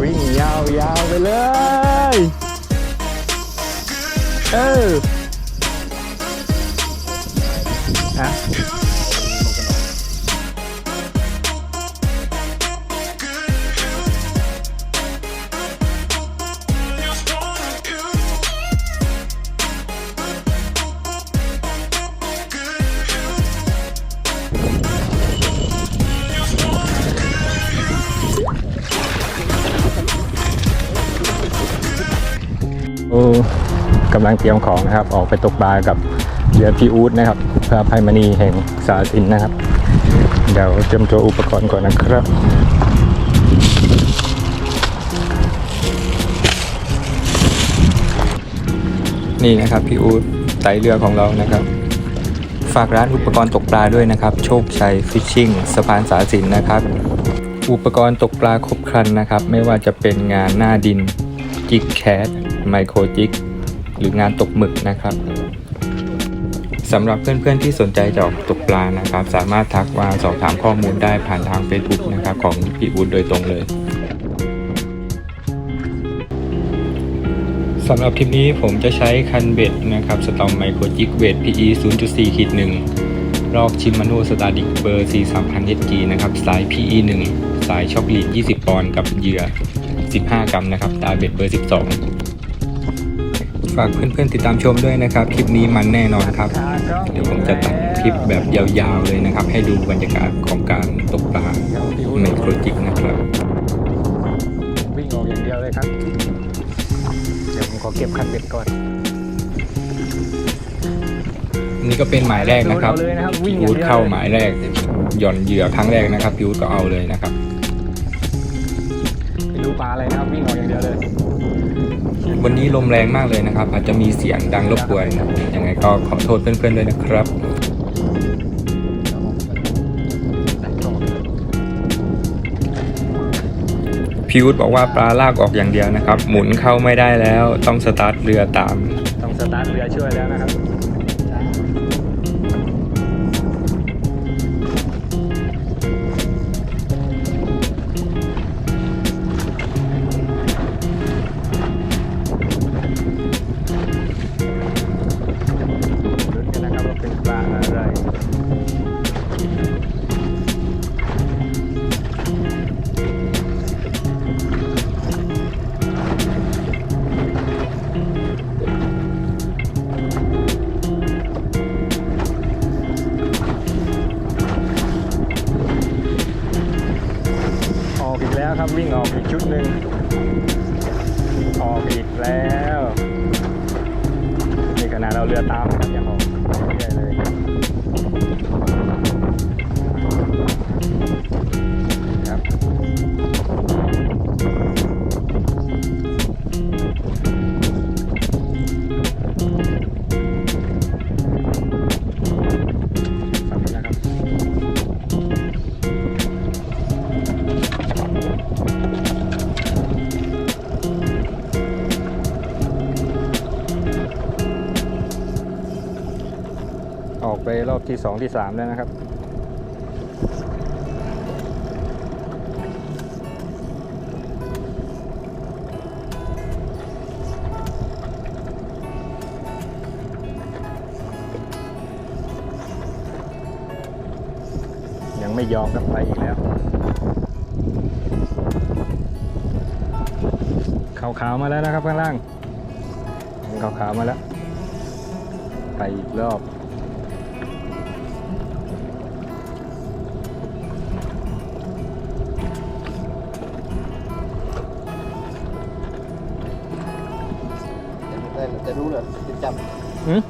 วิ่งยาวๆไปเลย เออฮะ ลังเตรียมของนะครับ ออกไปตกปลากับเรือพีอูดนะครับพระภัยมณีแห่งสาสินนะครับ เดี๋ยวเตรียมตัวอุปกรณ์ก่อนนะครับนี่นะครับพี่อูดไตเรือของเรานะครับ ฝากร้านอุปกรณ์ตกปลาด้วยนะครับ โชคชัยฟิชชิ่งสะพานสาสินนะครับ อุปกรณ์ตกปลาครบครันนะครับ ไม่ว่าจะเป็นงานหน้าดิน จิกแคทไมโครจิก หรืองานตกหมึกนะครับสำหรับเพื่อนๆที่สนใจจะออกตกปลานะครับ สามารถทักมาสอบถามข้อมูลได้ผ่านทาง Facebook นะครับของพี่อูดโดยตรงเลยสำหรับทริปนี้ผมจะใช้คันเบ็ดนะครับสตอมไมโครจิกเวท PE 0.4ขีด1รอกชิมาโนสตาร์ดิกเบอร์ 43,000 HG นะครับ สาย PE 1สายช็อคลีด 20 ปอนด์กับเหยื่อ 15 กรัมนะครับ ตาเบ็ดเบอร์ 12 ฝากเพื่อนๆติดตามชมด้วยนะครับ คลิปนี้มันแน่นอนครับ เดี๋ยวผมจะตัดคลิปแบบยาวๆเลยนะครับ ให้ดูบรรยากาศของการตกปลาไมโครจิกนะครับ วิ่งออกอย่างเดียวเลยครับ เดี๋ยวผมขอเก็บคันเบ็ดก่อน นี่ก็เป็นหมายแรกนะครับเอาเลยนะครับวิ่พี่งอย่างอูดเดียวเข้าเลยหมายแรกหย่อนเหยื่อครั้งแรกนะครับพี่อูดก็เอาเลยนะครับ ไม่รู้ปลาอะไรนะครับวิ่งออกอย่างเดียวเลย วันนี้ลมแรงมากเลยนะครับ อาจจะมีเสียงดังรบกวนนะยังไงก็ขอโทษเพื่อนๆด้วยนะครับพิวดบอกว่าปลาลากออกอย่างเดียวนะครับ หมุนเข้าไม่ได้แล้วต้องสตาร์ทเรือตาม ต้องสตาร์ทเรือช่วยแล้วนะครับ ที่สองที่สามแล้วนะครับ ยังไม่ยอมกับไปอีกแล้วขาวๆมาแล้วนะครับข้างล่างขาวๆมาแล้ว ไปอีกรอบ รู้เลยจะจับหืม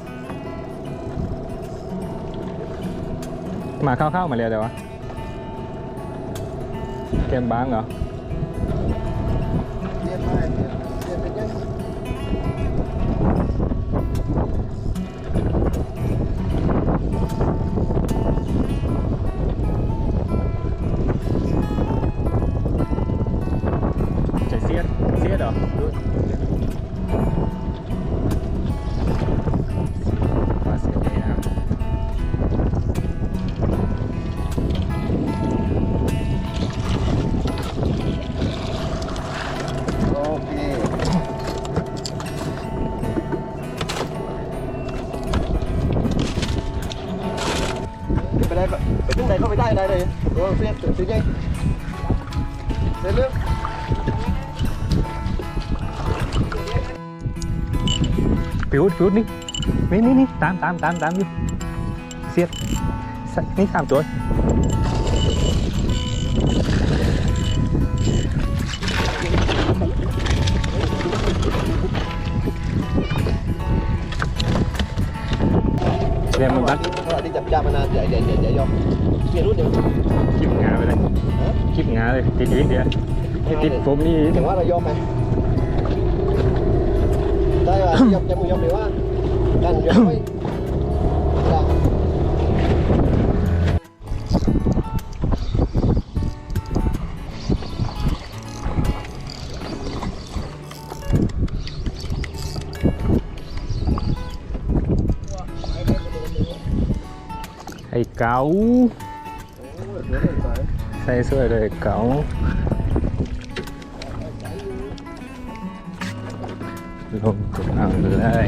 มาเข้าๆมาเรียวเดี๋ยววะเกมบ้างเหรอเรียนมาเรียนเรียนเป็นยังใจเสียดเสียดเหรอ ปิวปิวนี่นี่นี่นี่ตามตามตามตามอยู่เสียดสักนี่สามตัวเรียนมันบัด Kalau đi chập chạp mà nè, chạy chạy chạy chạy vô. Kia rút đi. คลิปงาไปเลย Hả? คลิปงาเลยติดวิทย์เดียวให้ติดผมนี่ Chẳng quá là vô mà. Đây là dọc chạy một dọc điều á. Đành vô ấy. Là ไอ้เก๋า Ôi, rửa rồi phải. ใส่สวยเลย ลงกดอ่างเลย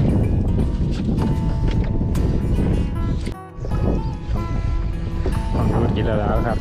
ต้องรู้กินแล้วครับ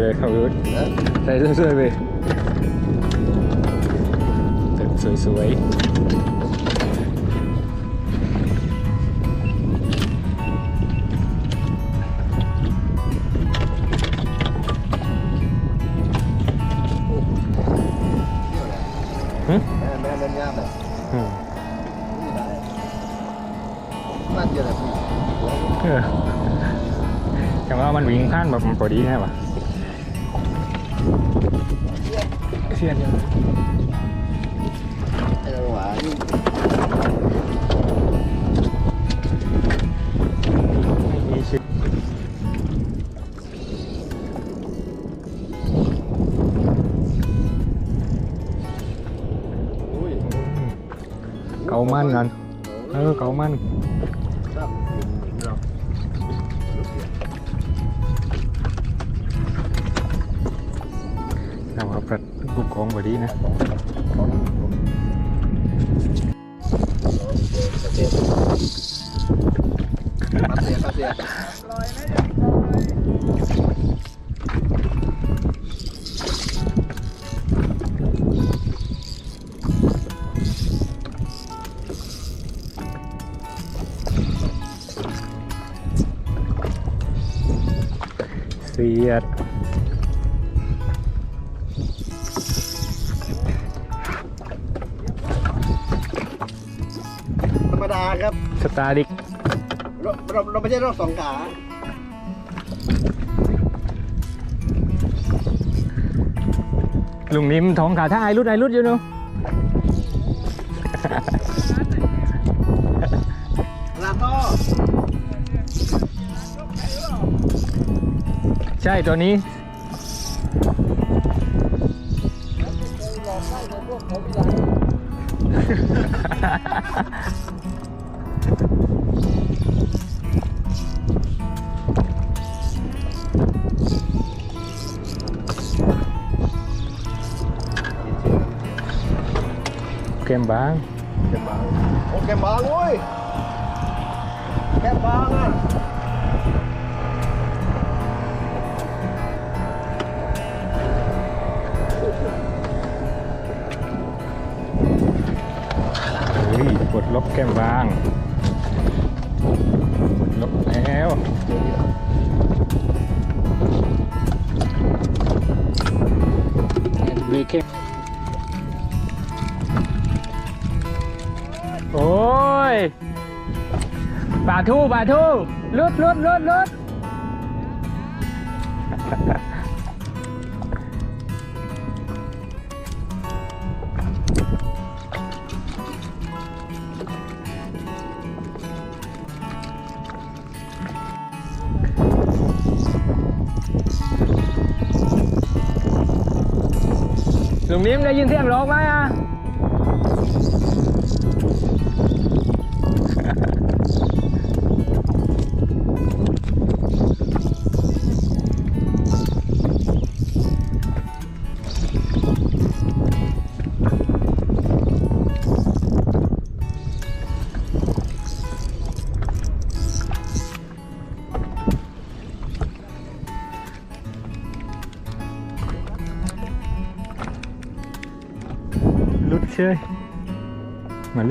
เสื้อสวยไปเลยครับรุดใส่เสื้อสวยไปสวยสวยๆหึ Mẹ mẹ lên nha mẹ. อืม Cái gì đấy? Mang giờ là gì? เออแต่ว่ามันวิ่งผ่านแบบพอดีใช่ปะ เสียดยัง Hay là บุกของพอดีนะ Bắt xe, bắt xe. เสียด สตาร์ดิกเราเราเราไม่ใช่รอบสองขาลุงนิ่มท้องขาท่าไอรุดไอรุดอยู่เนาะลาท่อใช่ตัวนี้ เกมบางเก็บบางโอ้เก็บบางเว้ยเก็บบางอะเฮ้ยกดลบแก้มบางลบแล้วเข็ม อ้ยปลาทูปลาทูลุดลุดลุดลุดลุงนิ่มได้ยินเสียงร้องไหม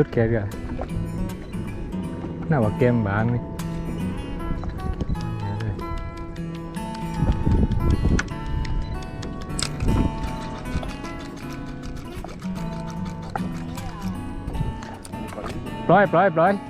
เหมือนลุด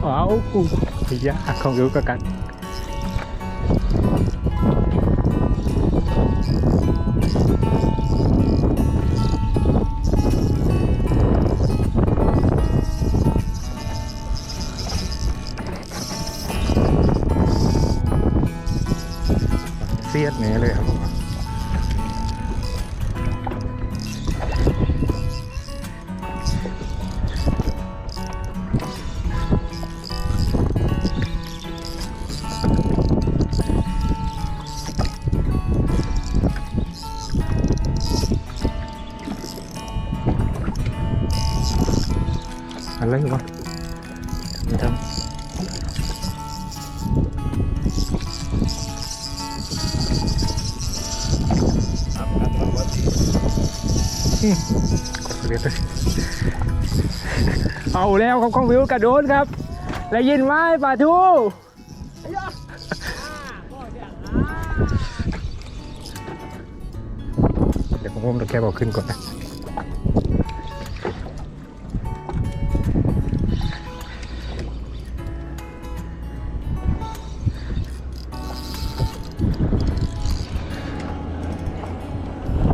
แกเรือน่า อะไรวะไม่ทำเรียกเลยเอาแล้วครับของวิวกระโดดครับได้ยินไหมป่าทูเดี๋ยวผมผมจะแค่บอกขึ้นก่อนนะ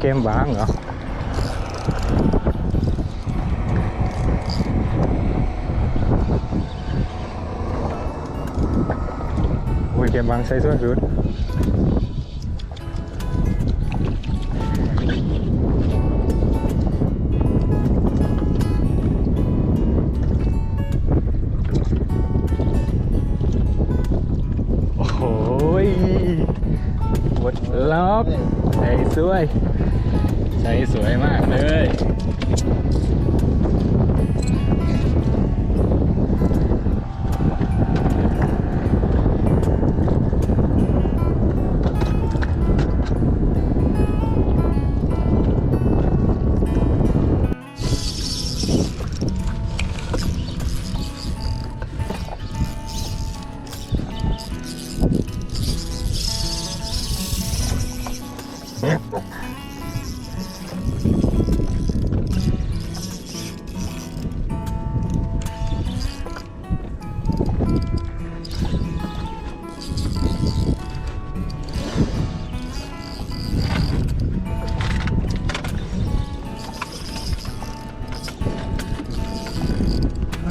เกมบ้างเหร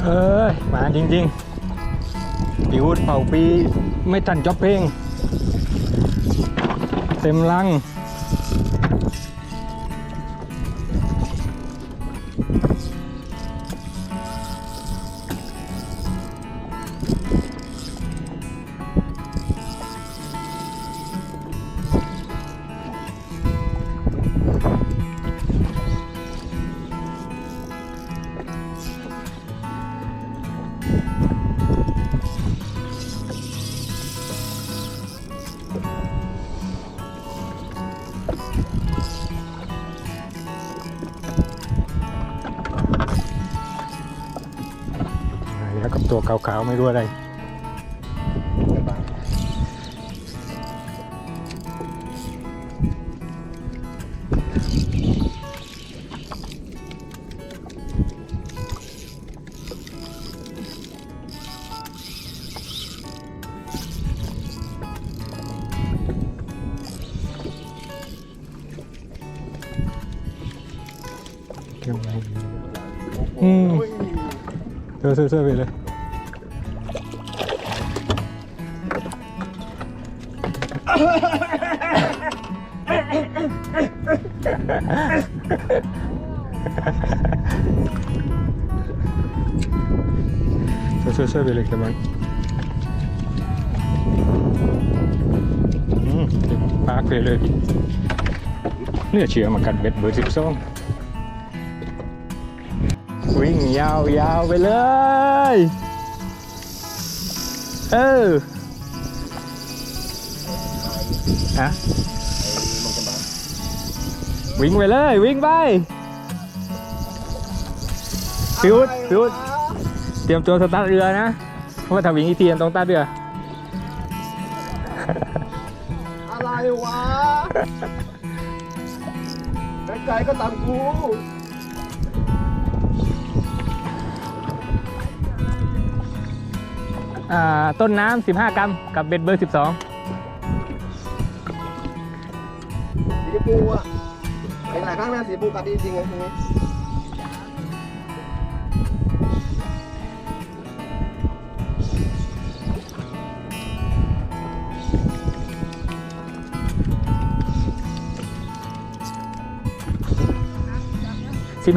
เอ้ยมาจริงๆปิวเป่าปีไม่ทันจอบเพลงเต็มลัง ตัวขาวๆไม่รู้อะไรอืมเสื้อเสื้อเสื้อไปเลยเสื้อเสื้อเสื้อไปเลยกันมั้งอืมปากไปเลยเนี่ยเชื่อมากัดเบ็ดเบอร์สิบสองวิ่งยาวๆไปเลย เออ ฮะวิ่งไปเลยวิ่งไปพิวดพิวดเตรียมตัวสตาร์ทเรือนะเพราะว่าถ้าวิ่งอีกทีมันต้องสตาร์ทเรืออะไรวะไกลๆก็ตามกูอ่าต้นน้ำ15 กรัมกับเบ็ดเบอร์ 12 ปูอะเห็นหลายครั้งนะสีปูกัดดีจริงเลยทีนี้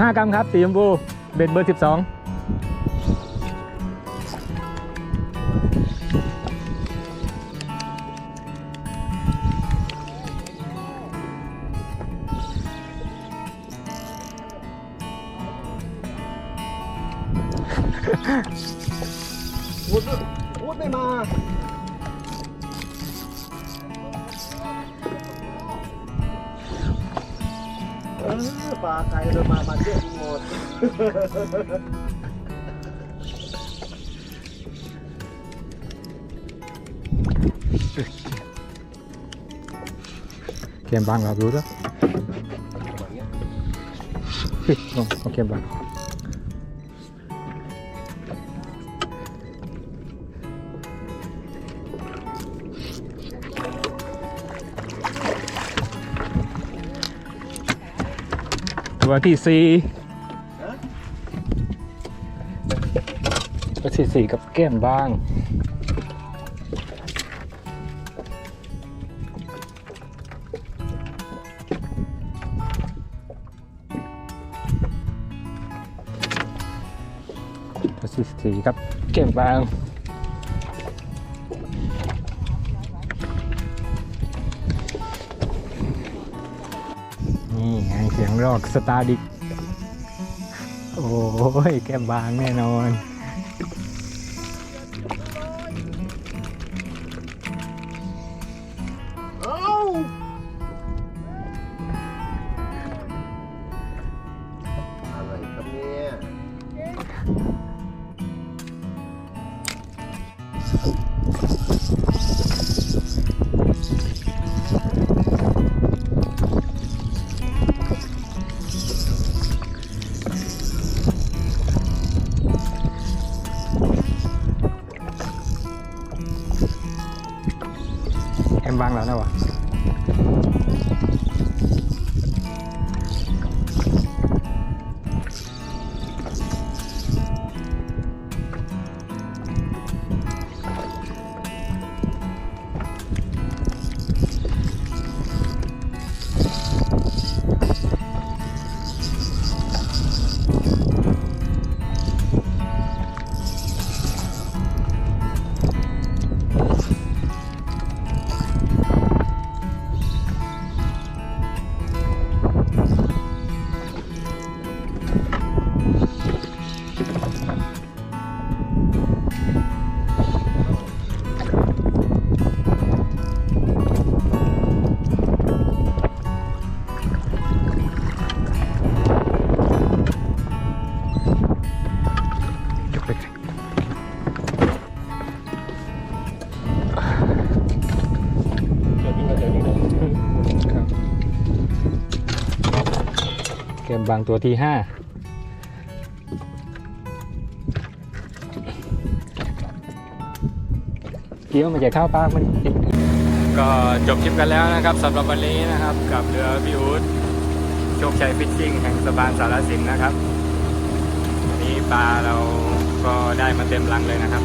15 กรัมครับ สีชมพูเบ็ดเบอร์ 12 เกมบางเรารู้แล้วเฮ้ยลงเอาเกมบางตัวที่สี่ตัวที่สี่กับแก้มบาง ครับแก้มบางนี่ไงเสียงรอกสตาร์ดิก โอ้ยแก้มบางแน่นอน บางแล้วนะวะ บางตัวที่ห้าเกี้ยวมันจะเข้าปากมันก็จบคลิปกันแล้วนะครับสำหรับวันนี้นะครับ กับเรือพี่อู๊ดโชคชัยฟิชชิ่งแห่งสะพานสารสินนะครับวันนี้ปลาเราก็ได้มาเต็มรังเลยนะครับ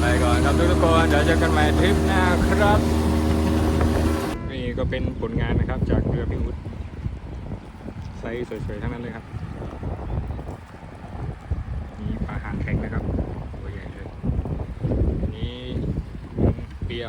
ไปก่อนครับทุกๆคนเดี๋ยวเจอกันใหม่ทริปหน้าครับ นี่ก็เป็นผลงานนะครับ จากเรือพิวุฒไซส์สวยๆทั้งนั้นเลยครับ มีปลาหางแข็งนะครับ ตัวใหญ่เลย อันนี้เปีย